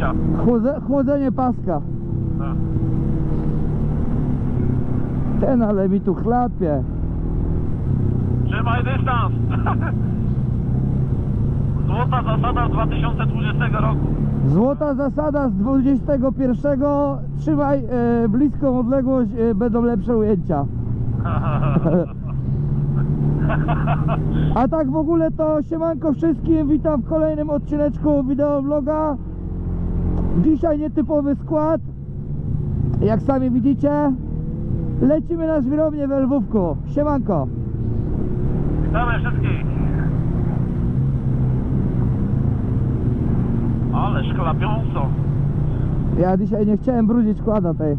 20. Chłodze, chłodzenie paska. Tak. Ten ale mi tu chlapie. Trzymaj dystans. Złota zasada z 2020 roku. Złota zasada z 21. Trzymaj e, bliską odległość, e, będą lepsze ujęcia. A tak w ogóle to siemanko wszystkim, witam w kolejnym odcineczku wideobloga Dzisiaj nietypowy skład. Jak sami widzicie Lecimy na żwirownię w Lwówku. Siemanko. Witamy wszystkich. Ale szklapiąco. Ja dzisiaj nie chciałem brudzić składa tej.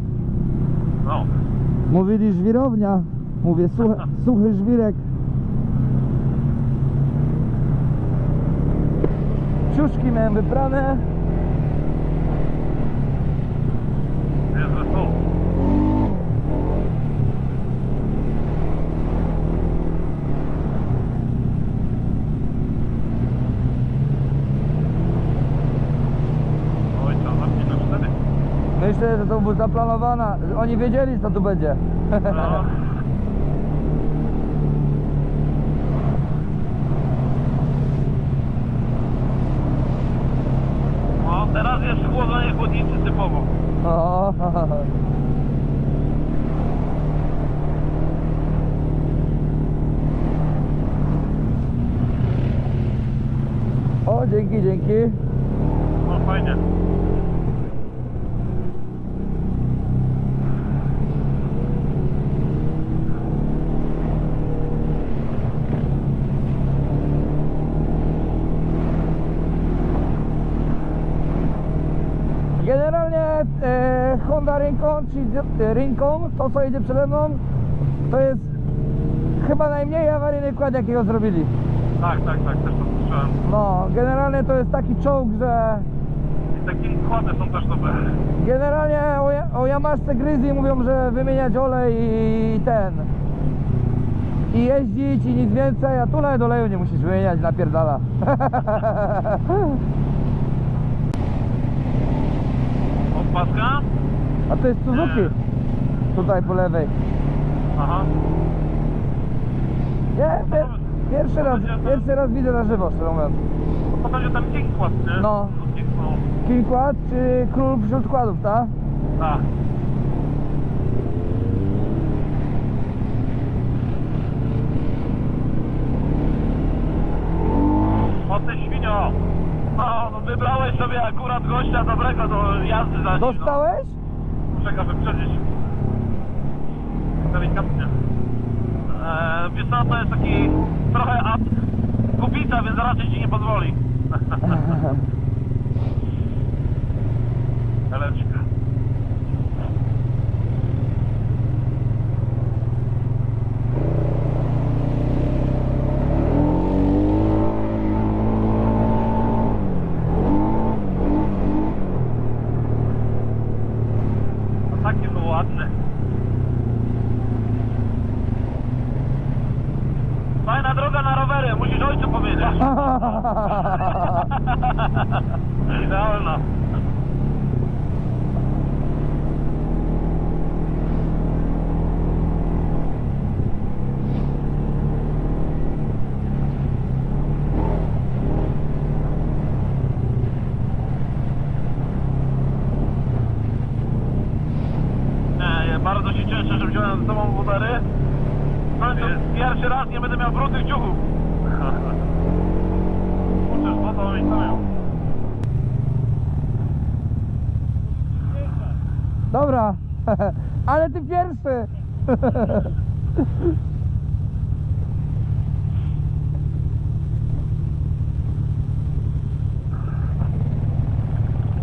No. Mówili żwirownia. Mówię suchy, suchy żwirek. Ciuszki miałem wyprane Jest wesoło. Oj, co, zamknij na cztery. Myślę, że to był zaplanowana Oni wiedzieli co tu będzie No. No, teraz jest chłodzenie chłodnicy typowo. O, o, dzięki, dzięki. Honda Rincon, czyli Rincon, to co jedzie przede mną, to jest chyba najmniej awaryjny kład jakiego zrobili. Tak, tak, tak, też to słyszałem. No, generalnie to jest taki czołg, że I takie kłady są też dobre. generalnie o, o Yamaszce Grizzly mówią, że wymieniać olej i ten i jeździć i nic więcej, a tu nawet oleju nie musisz wymieniać, napierdala. Od paska? A to jest Suzuki. Tutaj po lewej. Aha. Nie, pier, pierwszy raz, pierwszy raz widzę na żywo, szczerze mówiąc. To będzie ten king kład, nie? No. King, no. Quad czy Król wśród kładów, tak? Tak. O ty świnio! No, no wybrałeś sobie akurat gościa dobrego do jazdy za nim. Dostałeś? Czeka wyprzedzić. Delikatnie. Eee, wiesz co, to jest taki trochę ad kubica, więc raczej ci nie pozwoli. Eleczka. No takie było ładne. Fajna droga na rowery, musisz ojcu powiedzieć. Idealna. Nie, nie, bardzo się cieszę, że wziąłem z sobą wódery. W końcu pierwszy raz nie będę miał brudnych ciuchów. Kurczę, z wodą i stoją. Dobra, ale ty pierwszy.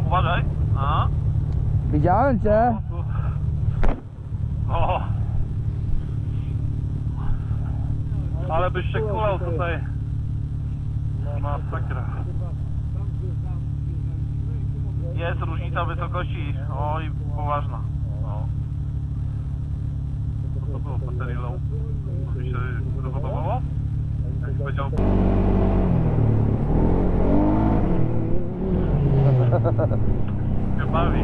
Uważaj. A? Widziałem cię. O. Ale byś się kulał tutaj. Masakra. Jest różnica wysokości. Oj, poważna. No co było pod serialą? To mi się zawodowało? Jak powiedział... Się bawi.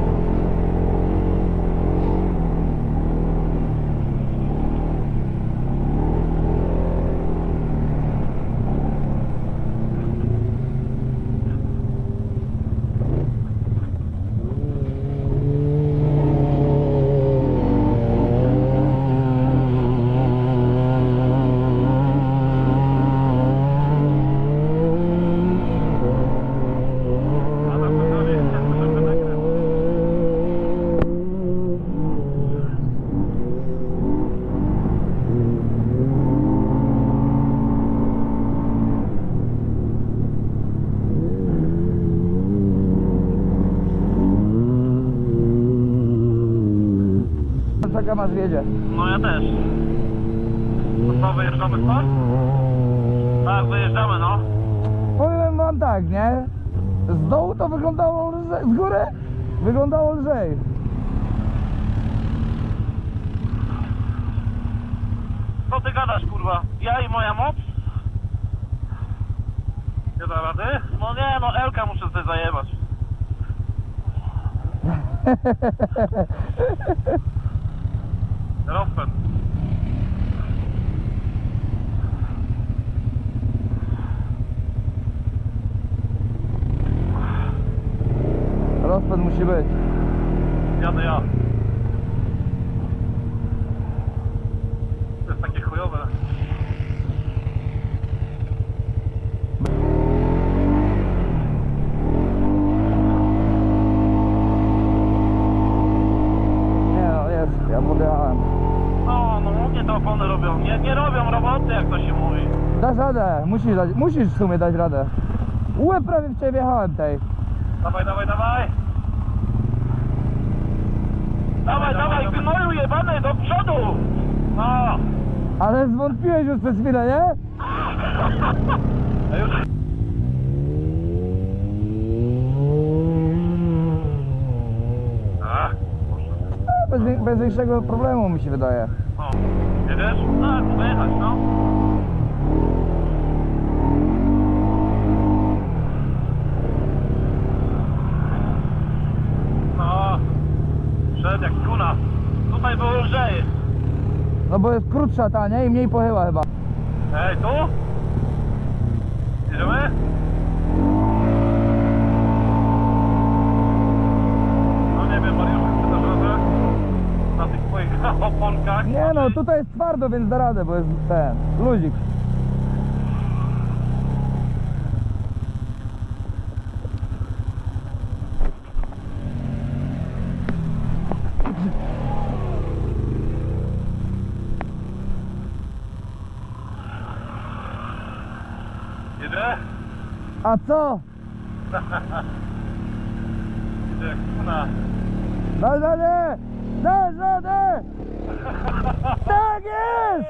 Aż wiedzie. No ja też. Co, wyjeżdżamy stąd? Tak, wyjeżdżamy, no. Powiem wam tak, nie? Z dołu to wyglądało lżej, z góry wyglądało lżej. Co ty gadasz, kurwa? Ja i moja moc? Nie da rady? No nie, no Elka muszę sobie zajebać. Rozpęd. Rozpęd musi być. Jadę ja. Dasz radę, musisz dać, musisz w sumie dać radę. Łeb prawie w ciebie wjechałem tej. Dawaj, dawaj, dawaj. Dawaj, dawaj, gnoju jebany, do przodu! No, Ale zwątpiłeś już przez chwilę, nie? a już... A, A, Bez, bez większego problemu mi się wydaje. o, jedziesz? Tak, mogę jechać, no. No, Tutaj było lżej. No bo jest krótsza ta, nie? I mniej pochyła chyba. Ej, tu? Jedziemy? No nie wiem, Mariusz, czy dasz radę? Na tych twoich oponkach? Nie no, tutaj jest twardo, więc da radę, bo jest ten, luzik. Jedzie? A co? Jedzie jak kuna. Dasz radę! Tak jest!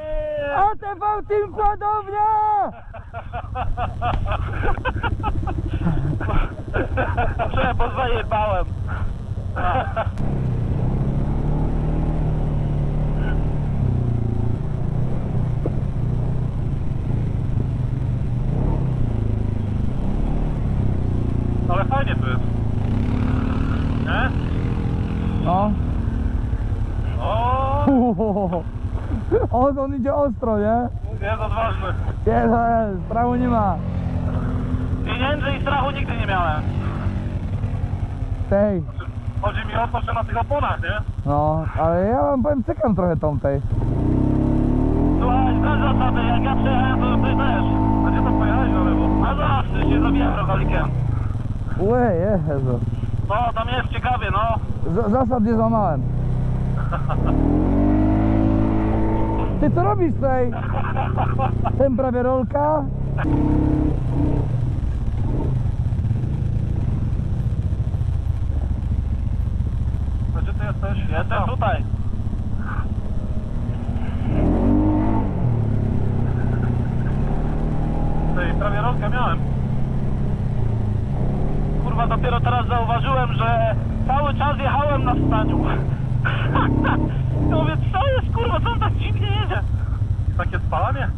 ATV Team Kładownia! Muszę, bo zajebałem. Ale fajnie tu jest. Nie? No. O, O, on idzie ostro, nie? jest odważny. Jest, jest, prawo nie ma. Pieniędzy i strachu nigdy nie miałem. Tej. Chodzi mi o to, że na tych oponach, nie? No, ale ja wam powiem, cykam trochę tą tej. Słuchaj, znasz zasady, jak ja przyjechałem, to ty też. A gdzie to pojechałeś na lewo? A zawsze się zabijałem rogalikiem. Łe, Jezu. No, tam jest ciekawie, no. Z zasad nie złamałem. Ty co robisz tutaj? Ten prawie rolka? A gdzie ty jesteś? Jestem tutaj. Tej, prawie rolkę miałem. Kurwa, dopiero teraz zauważyłem, że cały czas jechałem na staniu. Ja mówię, co jest kurwa, co on tak dziwnie jedzie? Takie spalanie?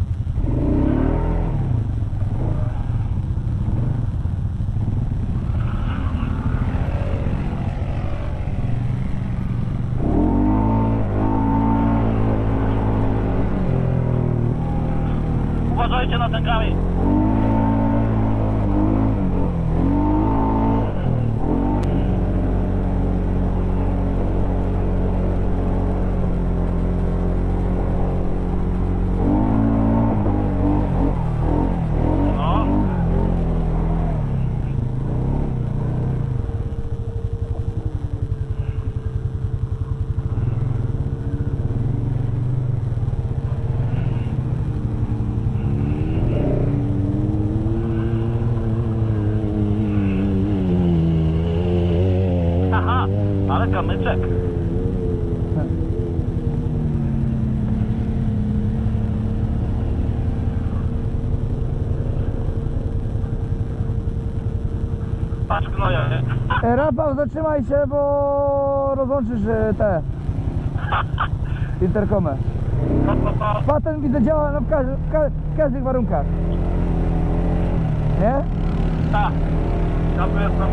Ale kamyczek. Patrz gnoja, nie? E, Rafał, zatrzymaj się, bo rozłączysz e, te interkomy. To, to, to. Patent widzę działa no, w, każ w, ka w każdych warunkach. Nie? Tak. Tu jestem.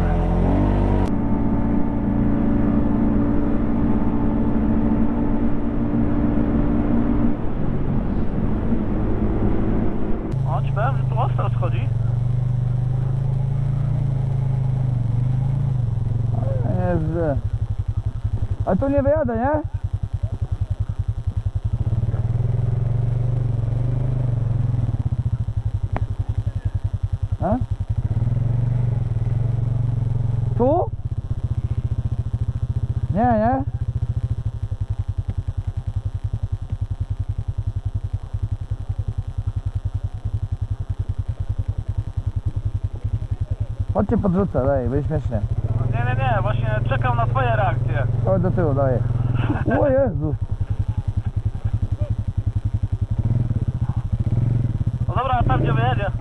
O, ci powiem, że tu ostro schodzi. Jest źle. A tu nie wyjadę, nie? A? Tu? Nie, nie? Chodźcie podrzucę, daj, będzie śmiesznie. Nie, nie, nie, właśnie czekam na twoje reakcje. Chodź do tyłu, daję. O Jezu. No dobra, tam gdzie wyjedzie?